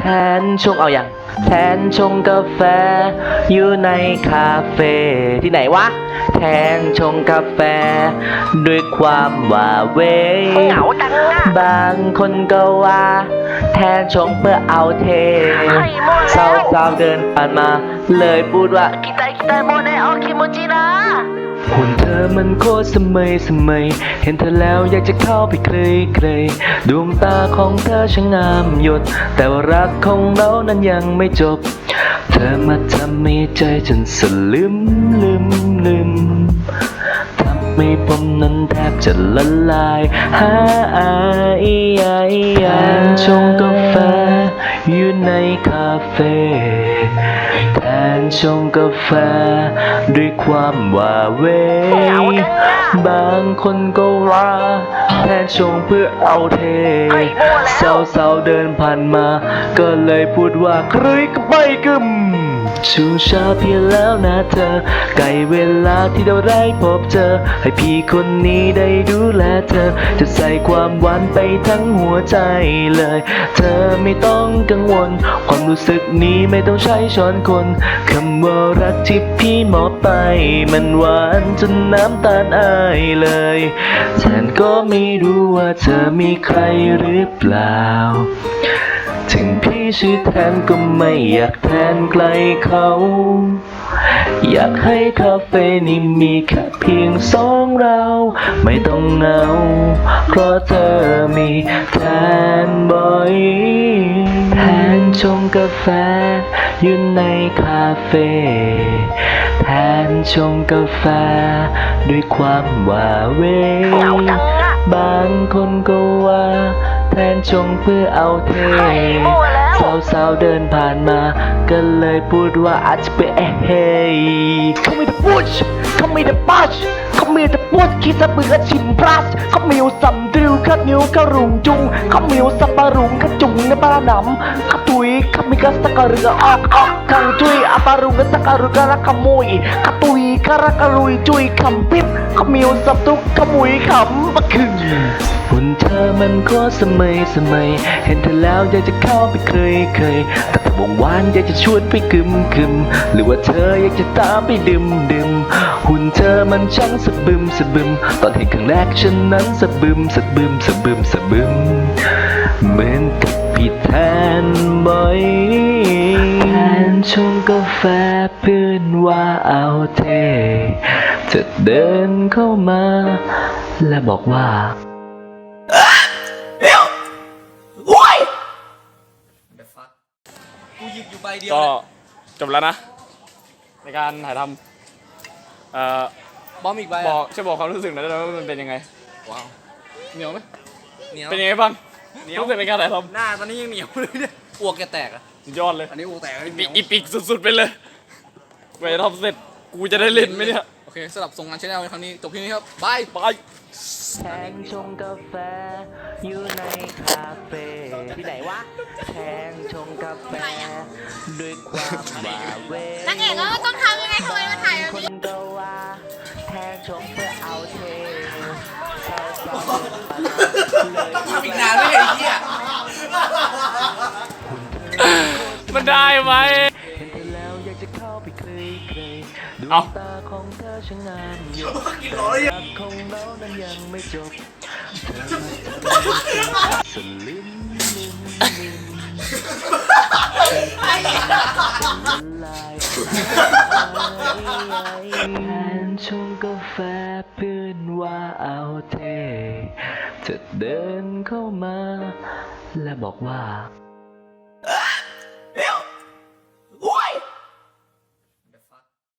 แทนชงเอาอย่างแทนชงกาแฟ อยู่ในคาเฟ่ที่ไหนวะ แทนชงกาแฟ ด้วยความว่าเวเหงาจังอะบางคนก็ว่า แทนชงเพื่อเอาเทไข่หมดสาแล้ววสาวๆเดินผ่านมา เลยพูดว่ากิไตกิไตโมเนโอคิโมจินะ หุ่นเธอมันโคตรเสมยเสมยเห็นเธอแล้วอยากจะเข้าไปใกล้ใกล้ดวงตาของเธอช่างงามหยด แต่ว่ารักของเรานั้นยังไม่จบ เธอมาทำให้ใจฉันสลืมลืมลืมทำให้ผมนั้นแทบจะละลายหาอายอายานชงกาแฟอยู่ในคาเฟ่แทน ชงกาแฟ ด้วยความว่าเวเหงาจังอะบางคนก็ว่าแทนชงเพื่อเอาเทไอ้โม่แล้วสาวๆเดินผ่านมา ก็เลยพูดว่าครุยก็ไม่กึม ชูชาเพียงแล้วนะเธอไกลเวลาที่เราได้พบเจอ ให้พี่คนนี้ได้ดูแลเธอ จะใส่ความหวานไปทั้งหัวใจเลย เธอไม่ต้องกังวล ความรู้สึกนี้ไม่ต้องใช้ช้อนคนคำว่ารักที่พี่มอบไป มันหวานจนน้ำตาลอายเลยฉันก็ไม่รู้ว่าเธอมีใครหรือเปล่า ถึงพี่ชื่อแทนก็ไม่อยากแทนไกลเขา อยากให้คาเฟ่นี้มีแค่เพียงสองเรา ไม่ต้องเหงา เพราะเธอมีแทนบ่อยแทนชงกาแฟอยู่ในคาเฟ่แทนชงกาแฟ ด้วยความว่าเวเหงาจังอะบางคนก็ว่า แทนชงเพื่อเอาเทสาวสาวๆเดินผ่านมา ก็เลยพูดว่าอาจจะเป็นเอเฮเขาไม่ได้พูดเขาไม่ได้ปัชเขาไม่ได้พูดคิดสะเบือชิมพลัสเขามีอยู่สัมดิวขัดนิ้วกระรุงจุงเขามีอยู่สับปะรุงกระจุงในบ้านหนำเขาตุยเขามีกระสกกระเรือออกออกกังจุยอาปารุงกระสกกระเรือกระขโมยเขาตุย กระกระรุยจุยคำปิ๊บขมีอยู่สับตุกขมุยขำบะคึงหุ่นเธอมันก็สมัยสมัย เห็นเธอแล้วอยากจะเข้าไปเคยเคยแต่ถ้าวงวานอยากจะชวนไปกึมกึมหรือว่าเธออยากจะตามไปดื่มดื่มหุ่นเธอมันช่างสะบึมสะบึม ตอนเห็นครั้งแรกฉันนั้นสะบึมสะบึมสะบึมสะบึมเหมือนกับพี่แทนบ่อย ชงกาแฟเพื่อนว่าเอาเทจะเดินเข้ามา และบอกว่ากูหยิบอยู่ใบเดียวก็นะจบแล้วนะ ในการถ่ายทำเอ่อ บอมอีกใบบอกช่วยบอกความรู้สึกหน่อยได้ไหมว่ามันเป็นยังไง ว้าวเหนียวไหมเหนียวเป็นยังไงบ้างเหนียวรู้สึกในการถ่ายทหน้าตอนนี้ยังเหนียวเลยเนี่ย อ้วกแกแตกอะำสุดยอดเลยอันนี้อ้วกแตกอันนี้เหนีปียวอีปิกสุดๆไปเลยไปทำเสร็จกูจะได้เล่นไหมเนี่ยโอเคสำหรับส่งงานชแนลในครั้งนี้จบที่นี้ครับบาย ไป แทงชงกาแฟอยู่ในคาเฟ่ที่ไหนวะแทงชงกาแฟด้วยความว่าเว นางเอกก็ต้องทำยังไงทำไมมาถ่ายแบบคนี้ นก็ว่าแทงชงเพื่อเอาเท ได้ไหมเห็นเธอแล้วอยากจะเข้าไปเคยเคยดวเอ้างตาของเธอช่างงามอยู่แต่รักของเรานั้นยังไม่จบเธอมาทำให้ฉันสลิมลิมลิมลายแทนชงกาแฟเพื่อนว่าเอาเทจะเดินเข้ามา และบอกว่า